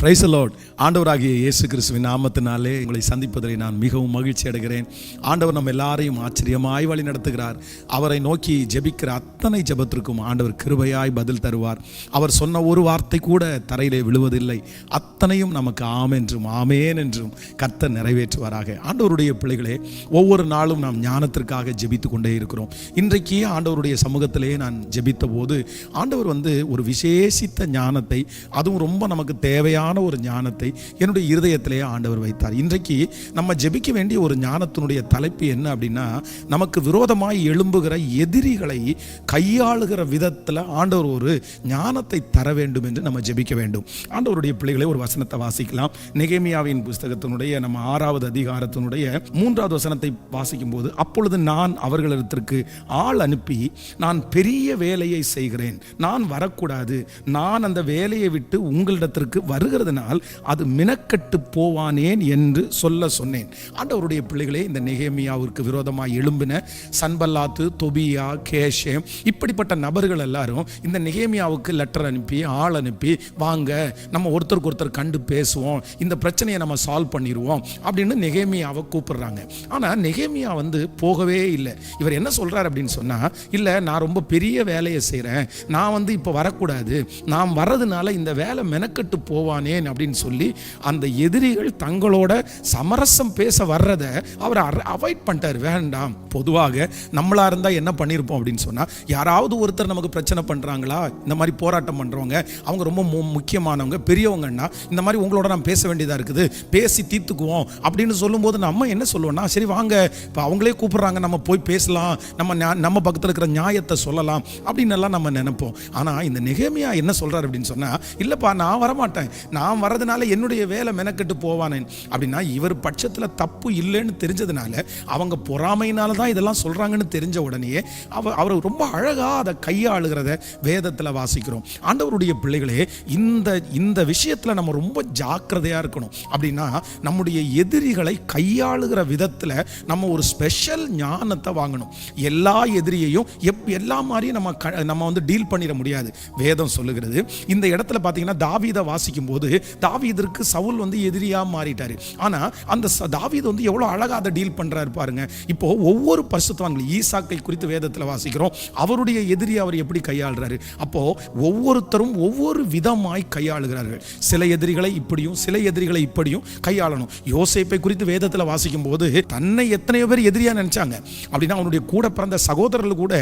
Price Lord ஆண்டவராகிய இயேசு கிறிஸ்துவின் நாமத்தினாலே உங்களை சந்திப்பதில் நான் மிகவும் மகிழ்ச்சி அடைகிறேன். ஆண்டவர் நம்ம எல்லாரையும் ஆச்சரியமாய் வழி நடத்துகிறார். அவரை நோக்கி ஜெபிக்கிற அத்தனை ஜெபத்திற்கும் ஆண்டவர் கிருபையாய் பதில் தருவார். அவர் சொன்ன ஒரு வார்த்தை கூட தரையிலே விழுவதில்லை. அத்தனையும் நமக்கு ஆம் என்றும் ஆமேன் என்றும் கர்த்தர் நிறைவேற்றுவாராக. ஆண்டவருடைய பிள்ளைகளே ஒவ்வொரு நாளும் நாம் ஞானத்திற்காக ஜெபித்து கொண்டே இருக்கிறோம். இன்றைக்கு ஆண்டவருடைய சமூகத்திலே நான் ஜெபித்த போது ஆண்டவர் வந்து ஒரு விசேஷித்த ஞானத்தை அதுவும் ரொம்ப நமக்கு தேவையான ஒரு ஞானத்தை என்னுடைய இருதயத்திலேயே ஆண்டவர் வைத்தார். இன்றைக்கு நம்ம ஜெபிக்க வேண்டிய ஒரு ஞானத்தினுடைய தலைப்பு என்ன அப்படின்னா நமக்கு விரோதமாய் எழும்புகிற எதிரிகளை கையாளுகிற விதத்தில் ஆண்டவர் ஒரு ஞானத்தை தர வேண்டும் என்று நம்ம ஜெபிக்க வேண்டும். ஆண்டவருடைய பிள்ளைகளை ஒரு வசனத்தை வாசிக்கலாம். நெகேமியாவின் புஸ்தகத்தினுடைய நம்ம ஆறாவது அதிகாரத்தினுடைய மூன்றாவது வசனத்தை வாசிக்கும் போது அப்பொழுது நான் அவர்களிடத்திற்கு ஆள் அனுப்பி நான் பெரிய வேலையை செய்கிறேன். நான் வரக்கூடாது. நான் அந்த வேலையை விட்டு உங்களிடத்திற்கு இருக்கிறதுனால் அது மினக்கட்டு போவானேன் என்று சொல்ல சொன்னேன். ஆண்டவருடைய பிள்ளைகளே இந்த நெகேமியாவிற்கு விரோதமாக எழும்பின சன்பல்லாத்து தொபியா கேஷே இப்படிப்பட்ட நபர்கள் எல்லாரும் இந்த நெகேமியாவுக்கு லெட்டர் அனுப்பி ஆள் அனுப்பி வாங்க நம்ம ஒருத்தருக்கு ஒருத்தர் கண்டு பேசுவோம் இந்த பிரச்சனையை நம்ம சால்வ் பண்ணிடுவோம் அப்படின்னு நெகேமியாவை கூப்பிடுறாங்க. ஆனால் நெகேமியா வந்து போகவே இல்லை. இவர் என்ன சொல்கிறார் அப்படின்னு சொன்னா இல்லை நான் ரொம்ப பெரிய வேலையை செய்கிறேன் நான் வந்து இப்போ வரக்கூடாது. நான் வர்றதுனால இந்த வேலை மெனக்கட்டு போவானே போவானேன் அப்படின்னு சொல்லி அந்த எதிரிகள் தங்களோட சமரசம் பேச வர்றத அவர் அவாய்ட் பண்ணிட்டார். வேண்டாம் பொதுவாக நம்மளா இருந்தால் என்ன பண்ணியிருப்போம் அப்படின்னு சொன்னால் யாராவது ஒருத்தர் நமக்கு பிரச்சனை பண்ணுறாங்களா இந்த மாதிரி போராட்டம் பண்ணுறவங்க அவங்க ரொம்ப மு- முக்கியமானவங்க பெரியவங்கன்னா இந்த மாதிரி உங்களோட நான் பேச வேண்டியதாக இருக்குது பேசி தீர்த்துக்குவோம் அப்படின்னு சொல்லும்போது நம்ம என்ன சொல்லுவோம்னா சரி வாங்க இப்போ அவங்களே கூப்பிட்றாங்க நம்ம போய் பேசலாம் நம்ம நம்ம பக்கத்தில் இருக்கிற நியாயத்தை சொல்லலாம் அப்படின்னு எல்லாம் நம்ம நினைப்போம். ஆனால் இந்த நிகழ்மையாக என்ன சொல்கிறார் அப்படின்னு சொன்னால் இல்லைப்பா நான் வரமாட்டேன். நான் வரதுனால என்னுடைய வேலை மெனக்கெட்டு போவானேன். அப்படின்னா இவர் பட்சத்தில் தப்பு இல்லைன்னு தெரிஞ்சதுனால அவங்க பொறாமையினால தான் இதெல்லாம் சொல்கிறாங்கன்னு தெரிஞ்ச உடனே அவர் அவர் ரொம்ப அழகாக அதை கையாளுகிறத வேதத்தில் வாசிக்கிறோம். ஆண்டவருடைய பிள்ளைகளே இந்த இந்த விஷயத்தில் நம்ம ரொம்ப ஜாக்கிரதையாக இருக்கணும். அப்படின்னா நம்முடைய எதிரிகளை கையாளுகிற விதத்தில் நம்ம ஒரு ஸ்பெஷல் ஞானத்தை வாங்கணும். எல்லா எதிரியையும் எப் எல்லா மாதிரியும் நம்ம க நம்ம வந்து டீல் பண்ணிட முடியாது. வேதம் சொல்லுகிறது. இந்த இடத்துல பார்த்தீங்கன்னா தாவீதை வாசிக்கும் போது தாவீதற்கு சவுல் வந்து எதிரியாக மாறிட்டார். ஆனால் அந்த தாவீது வந்து எவ்வளோ அழகாக அதை டீல் பண்ணுறாரு பாருங்க. இப்போ ஒவ்வொரு பரிசுத்தவான்கள் ஈசாக்கை குறித்து வேதத்தில் வாசிக்கிறோம். அவருடைய எதிரி அவர் எப்படி கையாளுறாரு? அப்போ ஒவ்வொருத்தரும் ஒவ்வொரு விதமாய் கையாளுகிறார்கள். சில எதிரிகளை இப்படியும் சில எதிரிகளை இப்படியும் கையாளணும். யோசேப்பை குறித்து வேதத்தில் வாசிக்கும் போது தன்னை எத்தனையோ பேர் எதிரியாக நினைச்சாங்க. அப்படின்னா அவனுடைய கூட பிறந்த சகோதரர்கள் கூட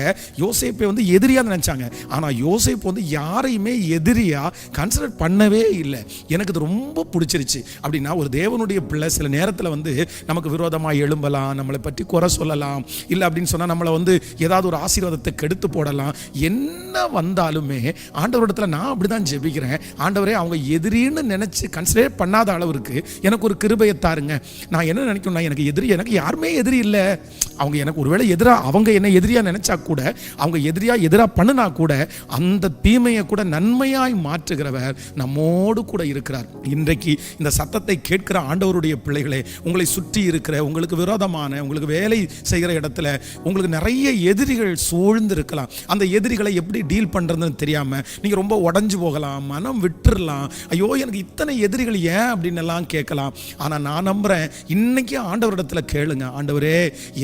யோசேப்பை வந்து எதிரியாக நினைச்சாங்க. ஆனால் யோசேப்பு வந்து யாரையுமே எதிரியாக கன்சிடர் பண்ணவே இல்லை. எனக்கு இது ரொம்ப பிடிச்சிருச்சு. அப்படின்னா ஒரு தேவனுடைய பிள்ளை சில நேரத்தில் வந்து நமக்கு விரோதமாக எழும்பலாம் நம்மளை பற்றி குறை சொல்லலாம் இல்லை அப்படின்னு சொன்னால் நம்மளை வந்து ஏதாவது ஒரு ஆசீர்வாதத்தை கெடுத்து போடலாம். என்ன வந்தாலுமே ஆண்டவரிடத்தில் நான் அப்படி தான் ஜெபிக்கிறேன். ஆண்டவரே அவங்க எதிரின்னு நினச்சி கன்சிடர் பண்ணாத அளவிற்கு எனக்கு ஒரு கிருபையை தாருங்க. நான் என்ன நினைக்கணும்னா எனக்கு எதிரி எனக்கு யாருமே எதிரி இல்லை. அவங்க எனக்கு ஒருவேளை எதிராக அவங்க என்ன எதிரியாக நினச்சா கூட அவங்க எதிரியாக எதிராக பண்ணுனா கூட அந்த தீமையை கூட நன்மையாய் மாற்றுகிறவர் நம்மோடு கூட இருக்கிறார். இன்றைக்கு இந்த சத்தத்தை கேட்கிற ஆண்டவருடைய பிள்ளைகளே உங்களை சுற்றி இருக்கிற உங்களுக்கு விரோதமான உங்களுக்கு வேலை செய்கிற இடத்துல உங்களுக்கு நிறைய எதிரிகள் சூழ்ந்து இருக்கலாம் அந்த எதிரிகளை எப்படி டீல் பண்ணுறதுன்னு தெரியாமல் நீங்கள் ரொம்ப உடஞ்சு போகலாம் மனம் விட்டுறலாம். ஐயோ எனக்கு இத்தனை எதிரிகள் ஏன் அப்படின்னு எல்லாம் கேட்கலாம். ஆனால் நான் நம்புகிறேன் இன்னைக்கு ஆண்டவரிடத்தில் கேளுங்க. ஆண்டவரே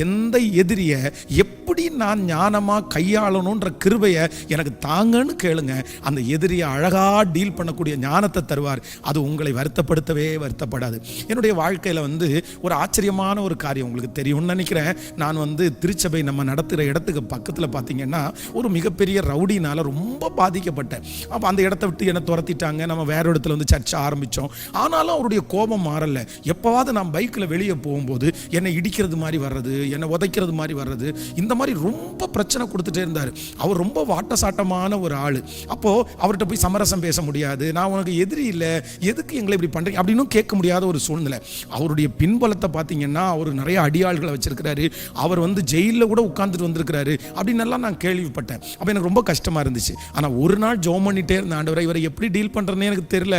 எந்த எதிரியை எப்படி நான் ஞானமாக கையாளணுன்ற கிருபையை எனக்கு தாங்கன்னு கேளுங்க. அந்த எதிரியை அழகாக டீல் பண்ணக்கூடிய ஞானத்தை தருவார். அது உங்களை வருத்தப்படுத்தவே வருத்தப்படாது. என்னுடைய வாழ்க்கையில் வந்து ஒரு ஆச்சரியமான ஒரு காரியம் உங்களுக்கு தெரியும்னு நினைக்கிறேன். நான் வந்து திருச்சபை நம்ம நடத்துகிற இடத்துக்கு பக்கத்தில் பார்த்தீங்கன்னா ஒரு மிகப்பெரிய ரவுடினால் ரொம்ப பாதிக்கப்பட்டேன். அப்போ அந்த இடத்த விட்டு என்னை துரத்திட்டாங்க. நம்ம வேற இடத்துல வந்து சர்ச்சை ஆரம்பித்தோம் ஆனாலும் அவருடைய கோபம் மாறலை. எப்போவாவது நான் பைக்கில் வெளியே போகும்போது என்னை இடிக்கிறது மாதிரி வர்றது என்னை உதைக்கிறது மாதிரி வர்றது இந்த மாதிரி ரொம்ப பிரச்சனை கொடுத்துட்டே இருந்தார். அவர் ரொம்ப வாட்டசாட்டமான ஒரு ஆள். அப்போது அவர்கிட்ட போய் சமரசம் பேச முடியாது. நான் உனக்கு எதிரி இல்லை எதுக்கு எங்களை இப்படி பண்ணுறீங்க அப்படின்னு கேட்க முடியாத ஒரு சூழ்நிலை. அவருடைய பின்பலத்தை பார்த்தீங்கன்னா அவர் நிறைய அடியாள்களை வச்சிருக்கிறாரு. அவர் வந்து ஜெயிலில் கூட உட்காந்துட்டு வந்திருக்கிறாரு அப்படின்னு எல்லாம் நான் கேள்விப்பட்டேன். அப்போ எனக்கு ரொம்ப கஷ்டமாக இருந்துச்சு. ஆனால் ஒரு நாள் ஜோம் பண்ணிட்டே இருந்த ஆண்டவரை இவரை எப்படி டீல் பண்ணுறேன்னு எனக்கு தெரியல.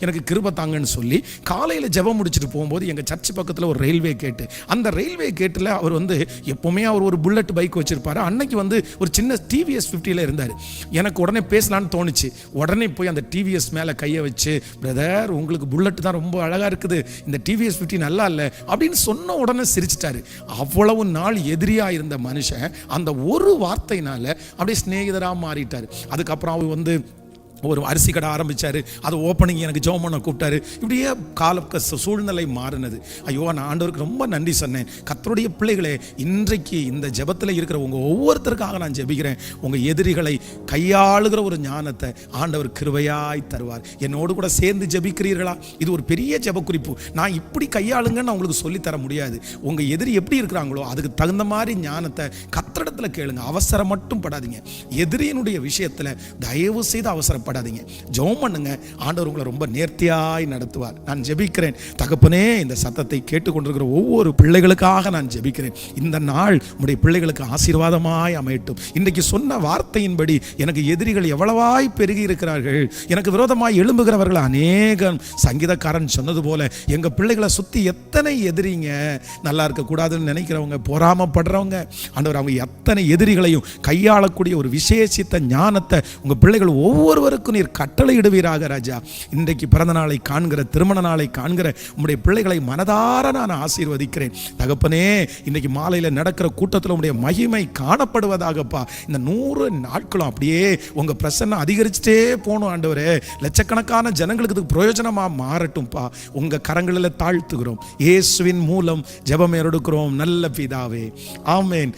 எனக்கு கிருப தாங்கன்னு சொல்லி காலையில் ஜெபம் முடிச்சுட்டு போகும்போது எங்கள் சர்ச் பக்கத்தில் ஒரு ரயில்வே கேட்டு அந்த ரயில்வே கேட்டில் அவர் வந்து எப்போவுமே அவர் ஒரு புல்லட் பைக் வச்சிருப்பாரு. அன்னைக்கு வந்து ஒரு சின்ன டிவிஎஸ் ஃபிஃப்டியில் இருந்தார். எனக்கு உடனே பேசலான்னு தோணுச்சு. உடனே போய் அந்த டிவிஎஸ் மேலே கையை வச்சு பிரதர் உங்களுக்கு புல்லட் தான் ரொம்ப அழகாக இருக்குது. இந்த டிவிஎஸ் ஃபிஃப்டி நல்லா இல்லை. அப்படின்னு சொன்ன உடனே சிரிச்சிட்டாரு. அவ்வளவு நாள் எதிரியாக இருந்த மனுஷன் அந்த ஒரு வார்த்தையினால அப்படியே சிநேகிதராக மாறிட்டார். அதுக்கப்புறம் அவர் வந்து ஒரு அரிசி கடை ஆரம்பித்தார் அது ஓப்பனிங் எனக்கு ஜோம் பண்ண கூப்பிட்டாரு. இப்படியே கால க- சூழ்நிலை மாறினது. ஐயோ நான் ஆண்டவருக்கு ரொம்ப நன்றி சொன்னேன். கத்தருடைய பிள்ளைகளே இன்றைக்கு இந்த ஜெபத்தில் இருக்கிற உங்கள் ஒவ்வொருத்தருக்காக நான் ஜெபிக்கிறேன். உங்கள் எதிரிகளை கையாளுகிற ஒரு ஞானத்தை ஆண்டவர் கிருவையாய் தருவார். என்னோடு கூட சேர்ந்து ஜெபிக்கிறீர்களா? இது ஒரு பெரிய ஜப குறிப்பு நான் இப்படி கையாளுங்கன்னு நான் உங்களுக்கு சொல்லித்தர முடியாது. உங்கள் எதிரி எப்படி இருக்கிறாங்களோ அதுக்கு தகுந்த மாதிரி ஞானத்தை கத்தடத்தில் கேளுங்க. அவசரம் மட்டும் படாதீங்க. எதிரியினுடைய விஷயத்தில் தயவு செய்து கவலைப்படாதீங்க. ஜெபம் பண்ணுங்க. ஆண்டவர் உங்களை ரொம்ப நேர்த்தியாய் நடத்துவார். நான் ஜெபிக்கிறேன். தகப்பனே இந்த சத்தத்தை கேட்டுக்கொண்டிருக்கிற ஒவ்வொரு பிள்ளைகளுக்காக நான் ஜெபிக்கிறேன். இந்த நாள் உடைய பிள்ளைகளுக்கு ஆசீர்வாதமாய் அமையட்டும். இன்றைக்கு சொன்ன வார்த்தையின்படி எனக்கு எதிரிகள் எவ்வளவாய் பெருகி இருக்கிறார்கள். எனக்கு விரோதமாய் எழும்புகிறவர்கள் அநேகம். சங்கீதக்காரன் சொன்னது போல எங்க பிள்ளைகளை சுத்தி எத்தனை எதிரிங்க? நல்லா இருக்கக்கூடாதுன்னு நினைக்கிறவங்க பொறாமப்படுறவங்க. ஆண்டவர் அவங்க எத்தனை எதிரிகளையும் கையாளக்கூடிய ஒரு விசேஷித்த ஞானத்தை உங்கள் பிள்ளைகள் ஒவ்வொருவரும் ஒவ்வொருவருக்கும் நீர் கட்டளையிடுவீராக ராஜா. இன்றைக்கு பிறந்த நாளை காண்கிற திருமண நாளை காண்கிற உம்முடைய பிள்ளைகளை மனதார நான் ஆசீர்வதிக்கிறேன். தகப்பனே இன்னைக்கு மாலையில் நடக்கிற கூட்டத்தில் உடைய மகிமை காணப்படுவதாகப்பா. இந்த நூறு நாட்களும் அப்படியே உங்க பிரசன்னம் அதிகரிச்சுட்டே போகணும் ஆண்டவரே. லட்சக்கணக்கான ஜனங்களுக்கு இதுக்கு பிரயோஜனமா மாறட்டும்ப்பா உங்க கரங்களில் தாழ்த்துகிறோம். இயேசுவின் மூலம் ஜெபம் எடுக்கிறோம் நல்ல பிதாவே. ஆமேன்.